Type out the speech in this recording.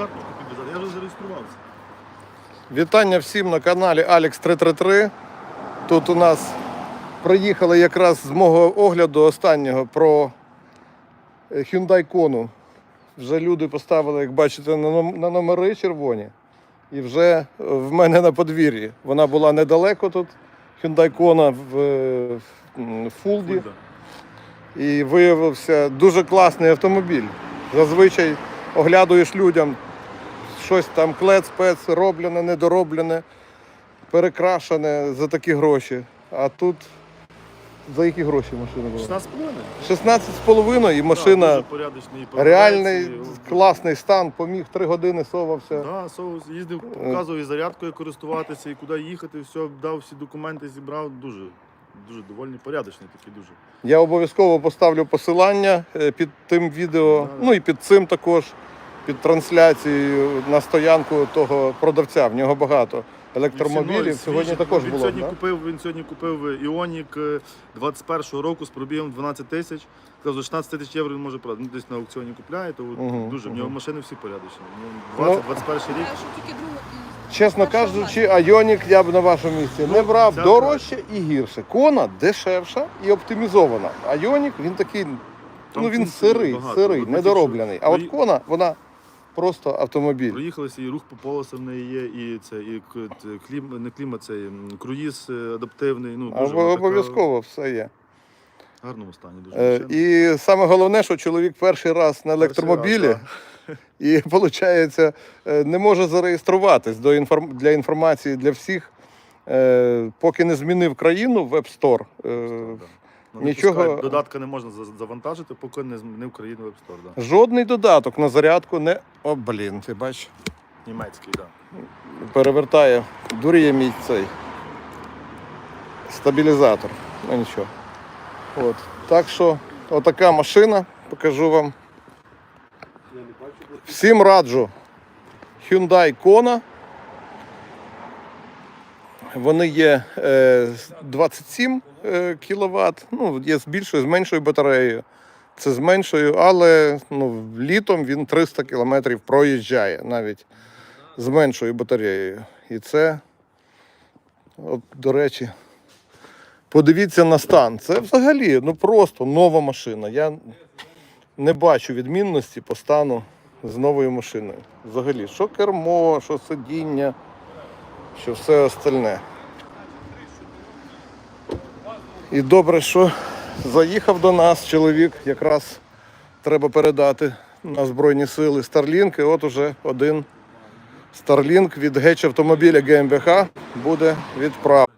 карточку підв'язати. Я вже зареєструвався. Вітання всім на каналі Alex 333. Тут у нас приїхали якраз з мого огляду останнього про е, Hyundai Kona. Вже люди поставили, як бачите, на номери червоні. І вже е, в мене на подвір'ї. Вона була недалеко тут. Hyundai Kona в, е, в Фулді. І виявився дуже класний автомобіль. Зазвичай оглядуєш людям щось там клец-пец, роблене, недороблене, перекрашене за такі гроші. А тут за які гроші машина була? 16 половини. 16 з половиною і машина реальний, класний стан, поміг три години совався. Да, соус їздив, показував і зарядкою користуватися, і куди їхати, все, дав всі документи, зібрав. Дуже, дуже довольний, порядочний такий дуже. Я обов'язково поставлю посилання е, під тим відео, ну і під цим також, під трансляцією на стоянку того продавця. В нього багато електромобілів. Сьогодні також він було. Сьогодні да? купив, він сьогодні купив Іонік 21-го року з пробігом 12 тисяч. Сказав, за 16 тисяч євро він може продати. Ну, десь на аукціоні купляє, то Мгм, дуже. В нього машини всі порядочні. Ну, 20-21 рік. Я що тільки друга. Чесно кажучи, Айонік я б на вашому місці не Ну, брав дорожче і гірше. Кона дешевша і оптимізована. Айонік він такий, Там ну він сирий, багато. сирий, недороблений. А от кона, вона просто автомобіль. Проїхалися, і рух по полосам в неї є, і це і клім, не клімат, це круїз е, адаптивний. Ну, дуже Або- така Обов'язково все є. В гарному стані дуже. Е. І саме головне, що чоловік перший раз на електромобілі раз, і, виходить, не може зареєструватись до інформ... для інформації для всіх, е, поки не змінив країну в Да. Ну, нічого- не пускають, Додатка не можна за- завантажити, поки не змінив країну App Store. Да. Жодний додаток на зарядку не. О, блін, ти бачиш, Німецький, так. перевертає, дуріє мій цей стабілізатор. Ну нічого. От. Так що, отака машина, покажу вам. Всім раджу. Hyundai Kona. Вони є е, 27 е, кВт, ну, є з більшою, з меншою батареєю. Це з меншою, але ну, літом він 300 км проїжджає навіть з меншою батареєю. І це, от, до речі, подивіться на стан. Це взагалі ну, просто нова машина. Я не бачу відмінності по стану з новою машиною. Взагалі, що кермо, що сидіння, що все остальне. І добре, що заїхав до нас чоловік, якраз треба передати на Збройні сили Starlink. І от уже один Старлінк від геч автомобіля ГМБХ буде відправлений.